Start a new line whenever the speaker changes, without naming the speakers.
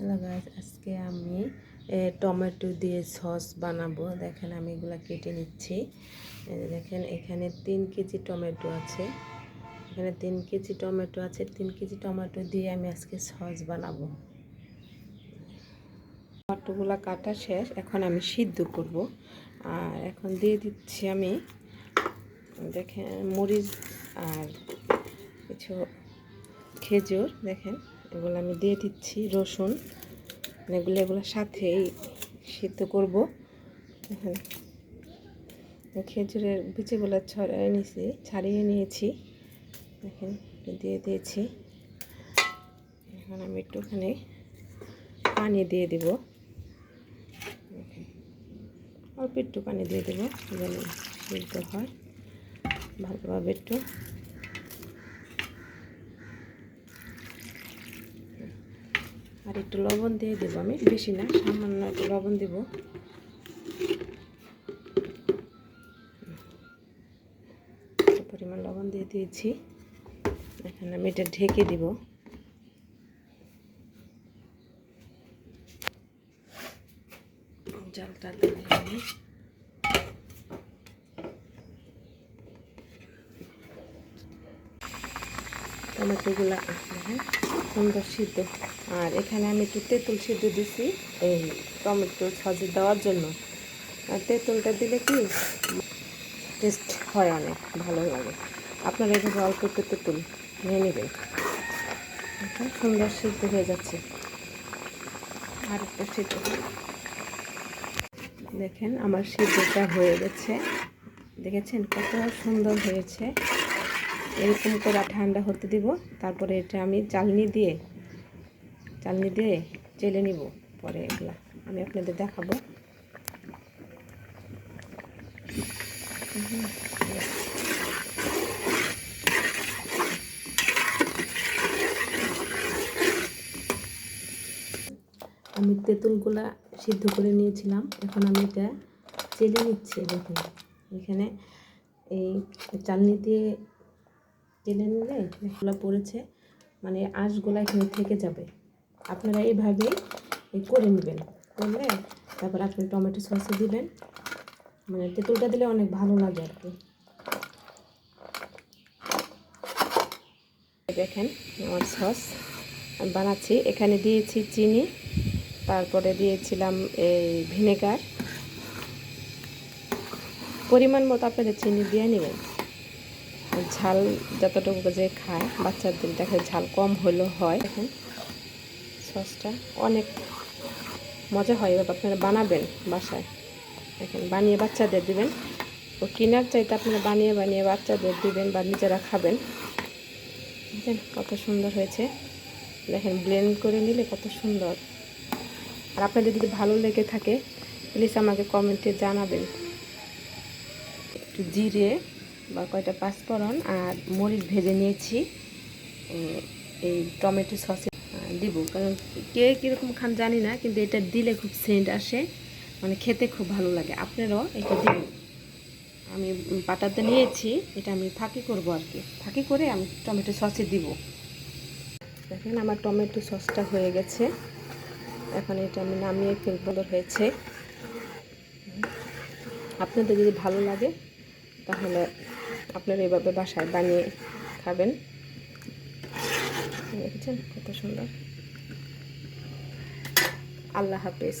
Hello guys আজকে আমি tomato দিয়ে সস বানাবো। দেখেন আমি এগুলা কেটে নিচ্ছি। দেখেন এখানে তিন কেজি টমেটো আছে। এখানে তিন কেজি টমেটো আছে। তিন কেজি টমেটো দিয়ে আমি আজকে সস বানাবো। টমেটোগুলা কাটা শেষ। এখন আমি সিদ্ধ করব। আর এখন দিয়ে দিচ্ছি আমি, দেখেন, মরিচ আর কিছু খেজুর, দেখেন। এগুলো আমি দিয়ে দিচ্ছি, রসুন। এগুলো এগুলোর সাথেই সিদ্ধ করব। দেখেন খেজুরের বিচিগুলো ছড়িয়ে নিয়েছি ছাড়িয়ে নিয়েছি। দেখেন দিয়ে দিয়েছি। এখন আমি একটুখানি পানি দিয়ে দেব। অল্প একটু পানি দিয়ে দেবো, যেন সিদ্ধ হয়। ভালোভাবে একটু আর একটু লবণ দিয়ে দেবো আমি। বেশি না, সামান্য একটু লবণ দেব। পরিমাণ লবণ দিয়ে দিয়েছি। এখন আমি এটা ঢেকে দিব। জলটা দিয়ে টমেটোগুলো হ্যাঁ সুন্দর সিদ্ধ। আর এখানে আমি একটু তেঁতুল সিদ্ধ দিছি এই টমেটো সজে দেওয়ার জন্য। আর তেঁতুলটা দিলে কি, টেস্ট হয় অনেক, ভালো লাগে। আপনারা এভাবে অল্প একটু তেঁতুল নিয়ে নেবেন। সুন্দর সিদ্ধ হয়ে যাচ্ছে। আর একটু সিদ্ধ। দেখেন, আমার সিদ্ধটা হয়ে গেছে। দেখেছেন কত সুন্দর হয়েছে। এরকম করে ঠান্ডা হতে দিব। তারপরে এটা আমি চালনি দিয়ে চালনি দিয়ে চেলে নিব পরে এগুলা। আমি আপনাদের দেখাবো। আমি তেঁতুলগুলা সিদ্ধ করে নিয়েছিলাম। এখন আমি এটা চেলে নিচ্ছি, দেখুন। এখানে এই চালনি দিয়ে টেনে নিলে এগুলো পড়েছে মানে আঁশগুলো এখানে থেকে যাবে। আপনারা এইভাবেই এই করে নেবেন। করলে তারপর আপনি টমেটো সসে দিবেন। মানে তেঁতুলটা দিলে অনেক ভালো লাগে আর কি। দেখেন আমার সস বানাচ্ছি। এখানে দিয়েছি চিনি, তারপরে দিয়েছিলাম এই ভিনেগার। পরিমাণ মতো আপনাদের চিনি দিয়ে নেবেন। ঝাল যতটুকু যে খায়, বাচ্চাদের দেখে ঝাল কম হলেও হয়। দেখেন, সসটা অনেক মজা হয়। এবার আপনারা বানাবেন বাসায়। দেখেন, বানিয়ে বাচ্চাদের দিবেন। ও কেনার চাইতে আপনারা বানিয়ে বানিয়ে বাচ্চাদের দিবেন বা নিজেরা খাবেন। বুঝলেন কত সুন্দর হয়েছে। দেখেন ব্লেন্ড করে নিলে কত সুন্দর। আর আপনাদের যদি ভালো লেগে থাকে প্লিজ আমাকে কমেন্টে জানাবেন। একটু জিরে বা কয়টা পাঁচফোড়ন আর মরিচ ভেজে নিয়েছি এই টমেটো সসে দিব। কারণ কে কীরকম খান জানি না, কিন্তু এটা দিলে খুব সেন্ট আসে মানে খেতে খুব ভালো লাগে। আপনারাও এটা দিবেন। আমি পাটাতে নিয়েছি, এটা আমি ফাঁকি করব আর কি। ফাঁকি করে আমি টমেটো সসে দিব। দেখেন আমার টমেটো সসটা হয়ে গেছে। এখন এটা আমি নামিয়ে ফেলব। হয়েছে। আপনাদের যদি ভালো লাগে, তাহলে আপনারা এভাবে বাসায় বানিয়ে খাবেন। দেখেছেন কত সুন্দর? আল্লাহ হাফেজ।